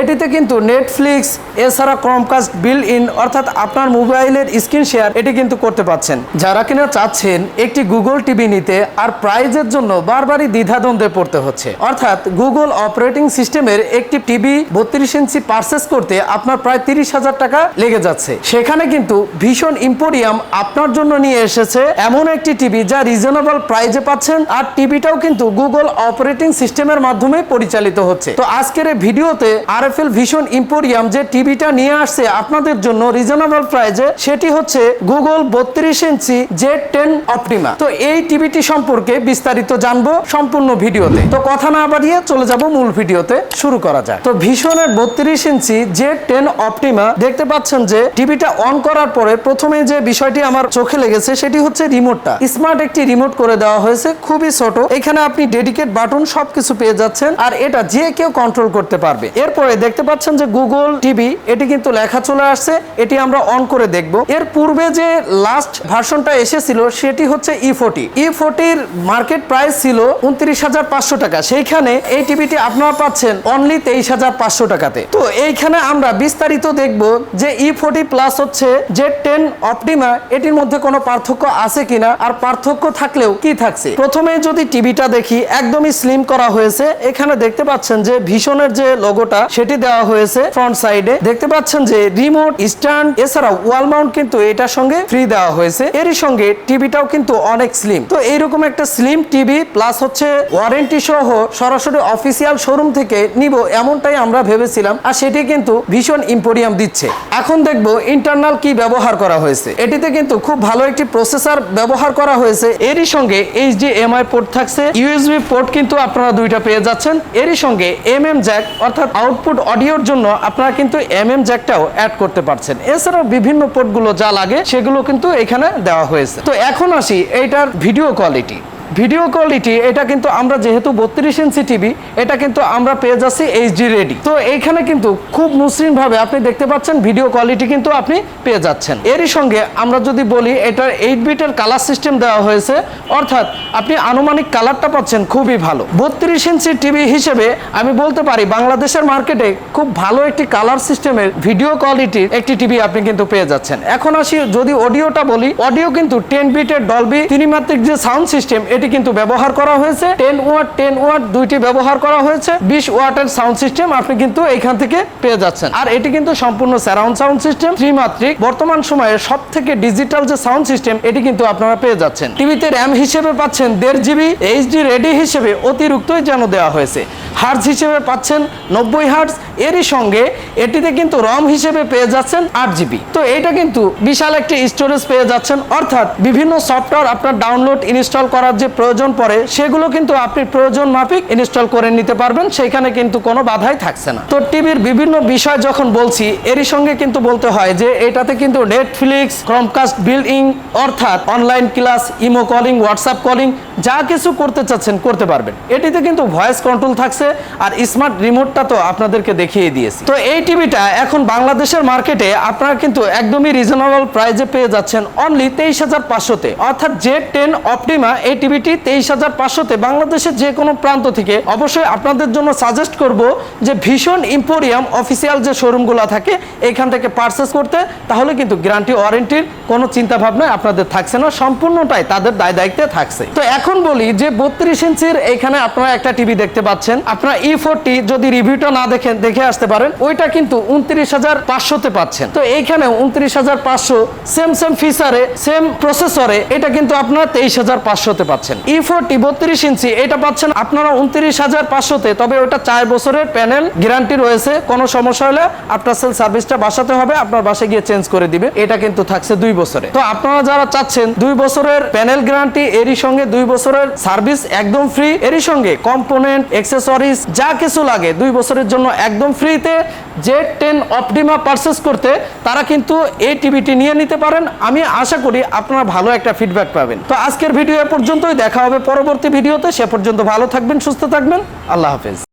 এটিতে কিন্তু নেটফ্লিক্স এছাড়া ক্রমকাস্ট বিল ইন অর্থাৎ আপনার মোবাইলের স্ক্রিন শেয়ার এটি কিন্তু করতে পাচ্ছেন। যারা কিনা চাচ্ছেন একটি গুগল টিভি নিতে, আর প্রাইজের জন্য বারবারই দ্বিধাদ্বন্দ্বে পড়তে হচ্ছে। অর্থাৎ গুগল অপারেটিং সিস্টেমের একটি টিভি বত্রিশ ইঞ্চি পারচেস করতে আপনার প্রায় তিরিশ হাজার টাকা লেগে যাচ্ছে। সেখানে কিন্তু ভীষণ ইম্পোরিয়াম আপনার জন্য নিয়ে এসেছে এমন একটি টিভি যা রিজনেবল প্রাইজে পাচ্ছেন, আর টিভিটাও কিন্তু গুগল অপারেটিং সিস্টেমের মাধ্যমে পরিচালিত হচ্ছে। তো আজকের এই ভিডিওতে আর এফ এল ভীষণ ইম্পোরিয়াম যে টিভিটা নিয়ে আসছে আপনাদের জন্য রিজনেবল প্রাইজে, সেটি হচ্ছে গুগল বত্রিশ ইঞ্চি জেড টেন অপটিমা। তো এই টিভিটি সম্পর্কে বিস্তারিত জানব সম্পূর্ণ ভিডিওতে। তো কথা না বাড়িয়ে চলে যাব মূল ভিডিওতে, শুরু করা যায় তো ভীষণের বত্রিশ ইঞ্চি জেড টেন অপটিমা, দেখতে পাচ্ছেন যে টিভিটা অন করার পরে প্রথমে যে বিষয়টি আমার চোখে লেগেছে, সেটি হচ্ছে রিমোটটা। স্মার্ট একটি রিমোট করে দেওয়া হয়েছে, খুবই ছোট। এখানে আপনি ডেডিকেট বাটন সবকিছু পেয়ে যাচ্ছেন, আর এটা যে কেউ কন্ট্রোল করতে পারবে। এরপরে দেখতে পাচ্ছেন যে গুগল টিভি এটি কিন্তু লেখা চলে আসছে, এটি আমরা অন করে দেখব। এর পূর্বে যে লাস্ট ভার্সনটা এসেছিল, সেটি হচ্ছে ই ফোর্টি ই ফোর্টির মার্কেট প্রাইস ছিল উনত্রিশ হাজার পাঁচশো টাকা। সেইখানে এই টিভিটি আপনারা পাচ্ছেন অনলি তেইশ হাজার পাঁচশো টাকাতে। তো এইখানে আমরা বিস্তারিত দেখব যে ই ফোর্টি প্লাস হচ্ছে যে টেন অপটিমা এটির মধ্যে কোনো পার্থক্য আছে কিনা, আর পার্থক্য থাকলেও কি থাকছে। প্রথমে যদি টিভিটা দেখি, একদমই স্লিম করা হয়েছে। এখানে দেখতে পাচ্ছেন যে ভীষণের যে লোগোটা সেটি দেওয়া হয়েছে ফ্রন্ট সাইডে। দেখতে পাচ্ছেন যে রিমোট, স্ট্যান্ড এছাড়া ওয়াল মাউন্ট কিন্তু এটার সঙ্গে ফ্রি দেওয়া হয়েছে। এরই সঙ্গে টিভিটাও কিন্তু অনেক স্লিম তো এইরকম একটা স্লিম টিভি প্লাস হচ্ছে ওয়ারেন্টি সহ সরাসরি অফিসিয়াল শোরুম থেকে নিব এমনটাই আমরা ভেবেছিলাম আর সেটি কিন্তু ভীষণ ইম্পোরিয়াম দিচ্ছে। এখন দেখব ইন্টারনাল কি ব্যবহার করা হয়েছে। এটিতে কিন্তু খুব ভালো একটি প্রসেসর ব্যবহার করা হয়েছে। এরই সঙ্গে এইচ ডি এইচডিএমআই পোর্ট থাকছে। ইউএসবি পোর্ট কিন্তু আপনারা দুইটা পেয়ে যাচ্ছেন। এরই সঙ্গে এম এম জ্যাক অর্থাৎ আউটপুট অডিওর জন্য আপনারা কিন্তু এম এম জ্যাকটাও অ্যাড করতে পারছেন। এছাড়াও বিভিন্ন পোর্টগুলো যা লাগে সেগুলো কিন্তু এখানে দেওয়া হয়েছে। তো এখন আসি এইটার ভিডিও কোয়ালিটি ভিডিও কোয়ালিটি এটা কিন্তু আমরা যেহেতু বত্রিশ ইঞ্চি টিভি এটা কিন্তু আমরা পেয়ে যাচ্ছি এইচডি রেডি তো এইখানে কিন্তু খুব মসৃণ ভাবে আপনি দেখতে পাচ্ছেন ভিডিও কোয়ালিটি কিন্তু আপনি পেয়ে যাচ্ছেন। এরই সঙ্গে আমরা যদি বলি, এটার এইট বিটের কালার সিস্টেম দেওয়া হয়েছে, অর্থাৎ আপনি আনুমানিক কালারটা পাচ্ছেন খুবই ভালো। বত্রিশ ইঞ্চি টিভি হিসেবে আমি বলতে পারি, বাংলাদেশের মার্কেটে খুব ভালো একটি কালার সিস্টেমের ভিডিও কোয়ালিটির একটি টিভি আপনি কিন্তু পেয়ে যাচ্ছেন। এখন আসি যদি অডিওটা বলি অডিও কিন্তু টেন বিটের ডলবি ত্রিমাত্রিক যে সাউন্ড সিস্টেম এটি কিন্তু ব্যবহার করা হয়েছে। টেন ওয়াট টেন ওয়াট দুইটি ব্যবহার করা হয়েছে। বিশ ওয়াটের সাউন্ড সিস্টেম আপনি কিন্তু এখান থেকে পেয়ে যাচ্ছেন। আর এটি কিন্তু সম্পূর্ণ সারাউন্ড সাউন্ড সিস্টেম ত্রিমাত্রিক। বর্তমান সময়ে সব থেকে ডিজিটাল যে সাউন্ড সিস্টেম এটি কিন্তু আপনারা পেয়ে যাচ্ছেন। টিভিতে র্যাম হিসেবে পাচ্ছেন দেড় জিবি এইচডি রেডি হিসেবে অতিরিক্তই যেন দেওয়া হয়েছে। হার্জ হিসেবে পাচ্ছেন নব্বই হার্জ এরই সঙ্গে এটিতে কিন্তু রম হিসেবে পেয়ে যাচ্ছেন আট জিবি তো এটা কিন্তু বিশাল একটি স্টোরেজ পেয়ে যাচ্ছেন। অর্থাৎ বিভিন্ন সফটওয়্যার আপনার ডাউনলোড ইনস্টল করার যে প্রয়োজন পড়ে, সেগুলো কিন্তু আপনি প্রয়োজন মাফিক ইনস্টল করে নিতে পারবেন, সেখানে কিন্তু কোনো বাধাই থাকছে না। তো টিভির বিভিন্ন বিষয় যখন বলছি, এরই সঙ্গে কিন্তু বলতে হয় যে, এটাতে কিন্তু নেটফ্লিক্স ক্রমকাস্ট বিল্ডিং অর্থাৎ online class imo calling WhatsApp calling যা কিছু করতে চাচ্ছেন, করতে পারবেন। এটিতে কিন্তু ভয়েস কন্ট্রোল থাকছে আর স্মার্ট রিমোটটা তো আপনাদেরকে দেখিয়ে দিয়েছি। তো এই টিভিটা এখন বাংলাদেশের মার্কেটে আপনারা কিন্তু একদমই রিজনেবল প্রাইজে পেয়ে যাচ্ছেন অনলি তেইশ হাজার পাঁচশোতে। অর্থাৎ যে টেন অপটিমা এই টিভিটি তেইশ হাজার পাঁচশোতে বাংলাদেশের যে কোনো প্রান্ত থেকে অবশ্যই আপনাদের জন্য সাজেস্ট করব যে ভীষণ ইম্পোরিয়াম অফিসিয়াল যে শোরুমগুলো থাকে, এখান থেকে পারচেস করতে, তাহলে কিন্তু গ্যারান্টি ওয়ারেন্টির কোনো চিন্তা ভাবনা আপনাদের থাকছে না, সম্পূর্ণটাই তাদের দায় দায়িত্বে থাকছে। তো এখন বলি যে বত্রিশ ইঞ্চির এখানে আপনারা একটা টিভি দেখতে পাচ্ছেন। আপনারা ই ফোরটি যদি রিভিউটা না দেখেন, দেখে আসতে পারেন। ওইটা কিন্তু উনত্রিশ হাজার পাঁচশোতে পাচ্ছেন। তো এইখানে উনত্রিশ হাজার পাঁচশো সেম সেম ফিচারে সেম প্রসেসরে এটা কিন্তু আপনারা তেইশ হাজার পাঁচশোতে পাচ্ছেন। ই ফোরটি বত্রিশ ইঞ্চি, এটা পাচ্ছেন আপনারা উনত্রিশ হাজার পাঁচশোতে। তবে ওটা চার বছরের প্যানেল, গ্যারান্টি রয়েছে। কোনো সমস্যা হলে আপনার সেল সার্ভিসটা বাসাতে হবে, আপনার বাসায় গিয়ে চেঞ্জ করে দিবে। এটা কিন্তু থাকছে দুই বছরে। তো আপনারা যারা চাচ্ছেন, দুই বছরের প্যানেল গ্যারান্টি, এরই সঙ্গে দুই বছরের সার্ভিস একদম ফ্রি। এরই সঙ্গে কম্পোনেন্ট এক্সেসরিজ যা কিছু লাগে দুই বছরের জন্য একদম ফ্রিতে। যে টেন অপটিমা পারচেস করতে তারা কিন্তু এই টিভিটি নিয়ে নিতে পারেন। আমি আশা করি আপনারা ভালো একটা ফিডব্যাক পাবেন। তো আজকের ভিডিও এ পর্যন্তই। দেখা হবে পরবর্তী ভিডিওতে। সে পর্যন্ত ভালো থাকবেন, সুস্থ থাকবেন। আল্লাহ হাফেজ।